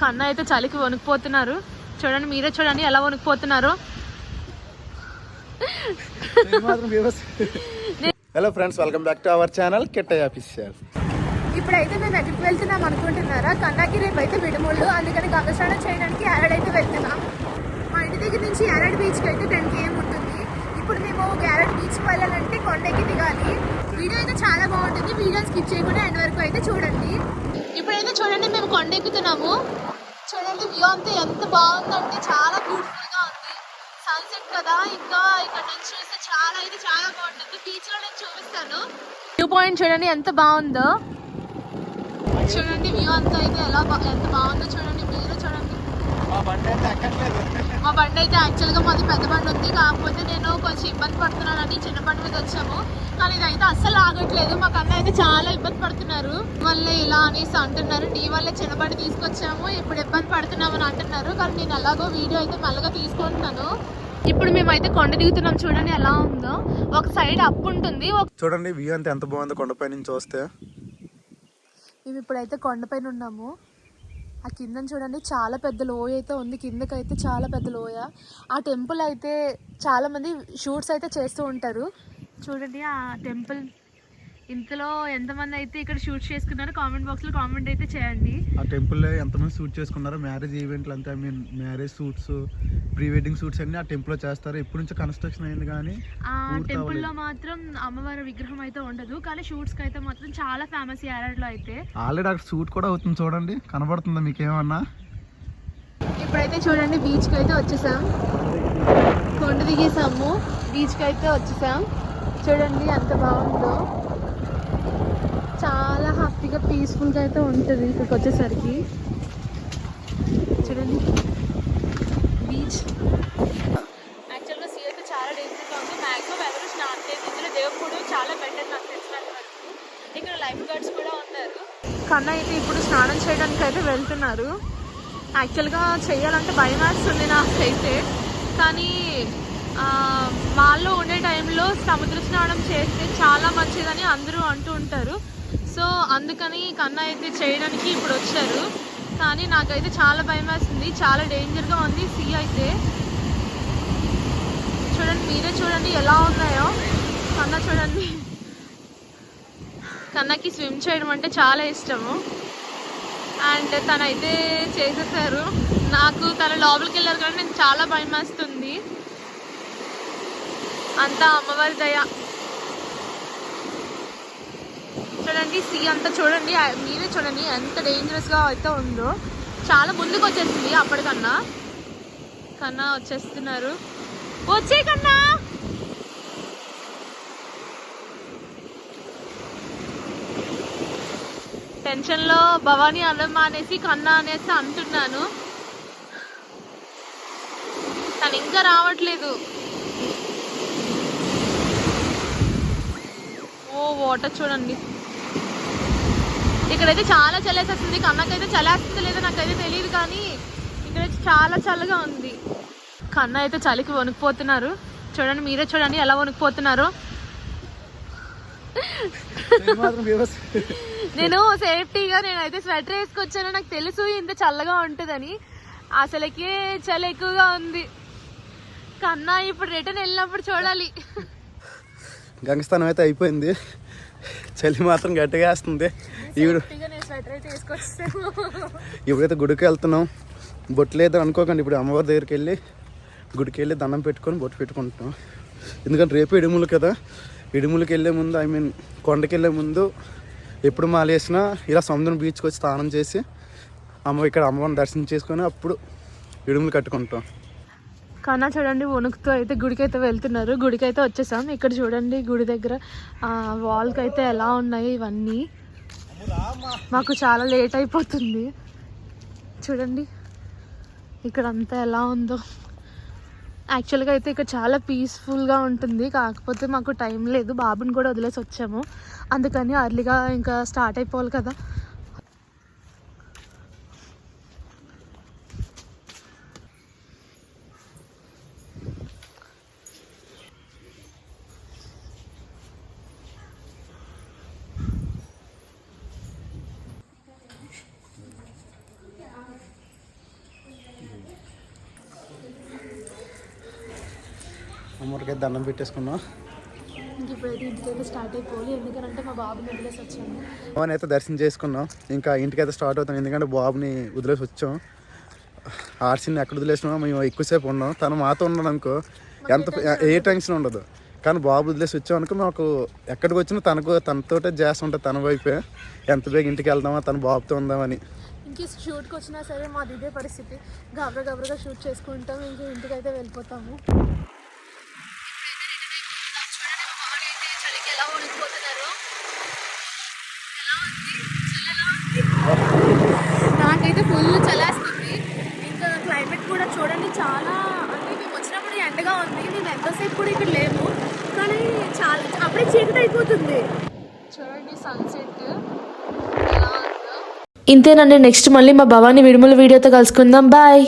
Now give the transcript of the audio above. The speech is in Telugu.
కన్న అయితే చలికి వణుకుపోతున్నారు. చూడండి మీరే చూడండి ఎలా వణుకుపోతున్నారు. Hello friends welcome back to our channel Kettayya official ఇప్పుడైతే మేము ఎక్కడికి వెళ్తున్నాం అనుకుంటున్నారా? కన్నాకి రేపు అయితే విడుముళ్ళు అందుకని గంగ స్నానం చేయడానికి యారడ్ అయితే వెళ్తున్నాం. మా ఇంటి దగ్గర నుంచి యారడ్ బీచ్కి అయితే టెన్ కేఎం ఉంటుంది. ఇప్పుడు మేము యారడ్ బీచ్కి వెళ్ళాలంటే కొండకి దిగాలి. వీడియో అయితే చాలా బాగుంటుంది. వీడియో స్కిప్ చేయకుండా ఎండ్ వరకు అయితే చూడండి. ఇప్పుడైతే చూడండి మేము కొండ ఎక్కుతున్నాము చూడండి వ్యూ అంతా ఎంత బాగుందంటే చాలా బ్యూటిఫుల్గా ఉంది. సన్సెట్ కదా ఇంకా ఇక్కడ నుంచి చూస్తే చాలా అయితే చాలా బాగుంటుంది. బీచ్లో నేను చూపిస్తాను. వ్యూ పాయింట్ చూడండి ఎంత బాగుందో. చూడండి వ్యూ అంతా అయితే ఎలా ఎంత బాగుందో చూడండి మీరు చూడండి. మా బండి అయితే యాక్చువల్గా మాది పెద్ద బండి ఉంది. కాకపోతే నేను కొంచెం ఇబ్బంది పడుతున్నానని చిన్న బండి మీద వచ్చాము. కానీ ఇదైతే అస్సలు ఆగట్లేదు. మా కన్నా అయితే చాలా ఇబ్బంది పడుతున్నారు. మళ్ళీ ఇలా అనేసి అంటున్నారు. నీ వల్లే చిన్న బండి తీసుకొచ్చాము. ఇప్పుడు ఇబ్బంది పడుతున్నామని అంటున్నారు. కానీ నేను ఎలాగో వీడియో అయితే మెల్లగా తీసుకుంటున్నాను. ఇప్పుడు మేమైతే కొండ దిగుతున్నాం. చూడండి ఎలా ఉందో. ఒక సైడ్ అప్ ఉంటుంది. చూడండి వ్యూ అంతా ఎంత బాగుందో కొండపై నుంచి చూస్తే. మేము ఇప్పుడైతే కొండపైన ఉన్నాము. ఆ కింద చూడండి చాలా పెద్ద లోయ అయితే ఉంది. కిందకైతే చాలా పెద్ద లోయ. ఆ టెంపుల్ అయితే చాలా మంది షూట్స్ అయితే చేస్తూ ఉంటారు. చూడండి ఆ టెంపుల్ ఇంతలో ఎంతమంది అయితే ఇక్కడ షూట్ చేసుకున్నారో కామెంట్ బాక్స్లో కామెంట్ అయితే చేయండి. ఆ టెంపుల్లో ఎంతమంది షూట్ చేసుకున్నారో మ్యారేజ్ ఈవెంట్లు అంతా I mean marriage shoots pre wedding shoots అన్ని ఆ టెంపుల్లో చేస్తారు. ఎప్పటి నుంచో కన్స్ట్రక్షన్ అయింది కానీ ఆ టెంపుల్లో అవ్వలేదు. మాత్రం అమ్మవారి విగ్రహం అయితే ఉండదు. కానీ షూట్స్కి అయితే మాత్రం చాలా ఫేమస్ ఈ యారాడ్లో అయితే. ఆల్రెడీ అక్కడ షూట్ కూడా అవుతుంది చూడండి. కనబడుతుందా మీకు ఏమన్నా ఇప్పుడైతే చూడండి బీచ్కి అయితే వచ్చేసాం. కొండ దిగేసాము. బీచ్కి అయితే వచ్చేసాం. చూడండి ఎంత బాగుందో. చాలా హ్యాపీగా పీస్ఫుల్గా అయితే ఉంటుంది ఇక్కడికి వచ్చేసరికి చూడండి. బీచ్. యాక్చువల్గా సీ అయితే చాలా డేంజర్గా ఉంది. మ్యాక్సిమం ఎవరు స్నానం చేసి ఇందులో దేవుడు చాలా బెటర్ నాకు తెలిసినంత వరకు. ఇక్కడ లైఫ్ గార్డ్స్ కూడా ఉన్నారు. కన్నా అయితే ఇప్పుడు స్నానం చేయడానికి అయితే వెళ్తున్నారు. యాక్చువల్గా చేయాలంటే భయం వేస్తుంది నాకైతే. కానీ మాల్లో ఉండే టైంలో సముద్ర స్నానం చేస్తే చాలా మంచిదని అందరూ అంటూ ఉంటారు. సో అందుకని కన్నా అయితే చేయడానికి ఇప్పుడు వచ్చారు. కానీ నాకైతే చాలా భయం వేస్తుంది. చాలా డేంజర్గా ఉంది సీ అయితే. చూడండి మీరే చూడండి ఎలా ఉన్నాయో. కన్నా చూడండి. కన్నకి స్విమ్ చేయడం అంటే చాలా ఇష్టము. అండ్ తనైతే చేసేసారు. నాకు తన లోపలికి వెళ్ళారు కానీ నేను చాలా భయం వేస్తుంది. అంతా అమ్మవారి దయ. చూడండి సీ అంతా చూడండి మీరే చూడండి ఎంత డేంజరస్గా అయితే ఉందో. చాలా ముందుకు వచ్చేసింది అప్పటికన్నా. కన్నా వచ్చేస్తున్నారు. వచ్చే కన్నా! టెన్షన్లో భవానీ అన్నం మానేసి కన్నా అనేసి అంటున్నాను. తను ఇంకా రావట్లేదు. వాటర్ చూడండి. ఇక్కడైతే చాలా చలేసేస్తుంది కన్నకైతే చలేస్తుంది లేదో నాకైతే తెలియదు కానీ ఇక్కడైతే చాలా చల్లగా ఉంది. కన్న అయితే చలికి వణుకుపోతున్నారు. చూడండి మీరే చూడండి ఎలా వణుకుపోతున్నారు. నేను సేఫ్టీగా నేనైతే స్వెటర్ వేసుకొచ్చాను. నాకు తెలుసు ఇంత చల్లగా ఉంటుందని. అసలుకి చలి ఎక్కువగా ఉంది. కన్నా ఇప్పుడు రిటర్న్ వెళ్ళినప్పుడు చూడాలి. గంగస్థానం అయితే అయిపోయింది. చలి మాత్రం గట్టిగా వేస్తుంది. వేసుకొచ్చాను ఇప్పుడైతే గుడికి వెళ్తున్నాం. బొట్టు లేదు అనుకోకండి. ఇప్పుడు అమ్మవారి దగ్గరికి వెళ్ళి గుడికి వెళ్ళి దండం పెట్టుకొని బొట్టు పెట్టుకుంటాం ఎందుకంటే రేపు ఇడుములు కదా. ఇడుములకి వెళ్ళే ముందు ఐ మీన్ కొండకి వెళ్ళే ముందు ఎప్పుడు మాలేసినా ఇలా సముద్రం బీచ్కి వచ్చి స్నానం చేసి అమ్మ ఇక్కడ అమ్మవారిని దర్శనం చేసుకొని అప్పుడు ఇడుములు కట్టుకుంటాం. కన్నా చూడండి వణుకుతూ అయితే గుడికి అయితే వెళ్తున్నారు. గుడికి అయితే వచ్చేసాం. ఇక్కడ చూడండి గుడి దగ్గర వాల్కి అయితే ఎలా ఉన్నాయి ఇవన్నీ. మాకు చాలా లేట్ అయిపోతుంది. చూడండి ఇక్కడ అంతా ఎలా ఉందో. యాక్చువల్గా అయితే ఇక్కడ చాలా పీస్ఫుల్గా ఉంటుంది. కాకపోతే మాకు టైం లేదు. బాబుని కూడా వదిలేసి వచ్చాము. అందుకని అర్లీగా ఇంకా స్టార్ట్ అయిపోవాలి కదా. అయితే దండం పెట్టేసుకున్నాం బాబుని అయితే దర్శనం చేసుకున్నాం. ఇంకా ఇంటికైతే స్టార్ట్ అవుతాం. ఎందుకంటే బాబుని వదిలేసి వచ్చాం. ఆర్సీని ఎక్కడ వదిలేసినా మేము ఎక్కువసేపు ఉన్నాం. తను మాతో ఉన్నాడు అనుకో. ఎంత ఏ టెన్షన్ ఉండదు. కానీ బాబు వదిలేసి వచ్చాం అనుకో మాకు ఎక్కడికి వచ్చినా తనకు తనతోటే జాస్ ఉంటుంది తన వైపే. ఎంత బేగ ఇంటికి వెళ్దామా తన బాబుతో ఉందామని. షూట్కి వచ్చినా సరే మాది ఇదే పరిస్థితి. గబర గబరగా షూట్ చేసుకుంటాం. ఇంక ఇంటికైతే వెళ్ళిపోతాము. నాకైతే ఫుల్ చలేస్తుంది. ఇంకా క్లైమేట్ కూడా చూడండి చాలా అంటే మేము వచ్చినప్పుడు ఎండగా ఉంది మేము ఎంతసేపు కూడా ఇక్కడ లేము కానీ చాలా అప్పుడే చీకటి అయిపోతుంది. చూడండి సన్సెట్ ఇంతేనండి నెక్స్ట్ మళ్ళీ మా భవానీ విడుమల వీడియోతో కలుసుకుందాం. బాయ్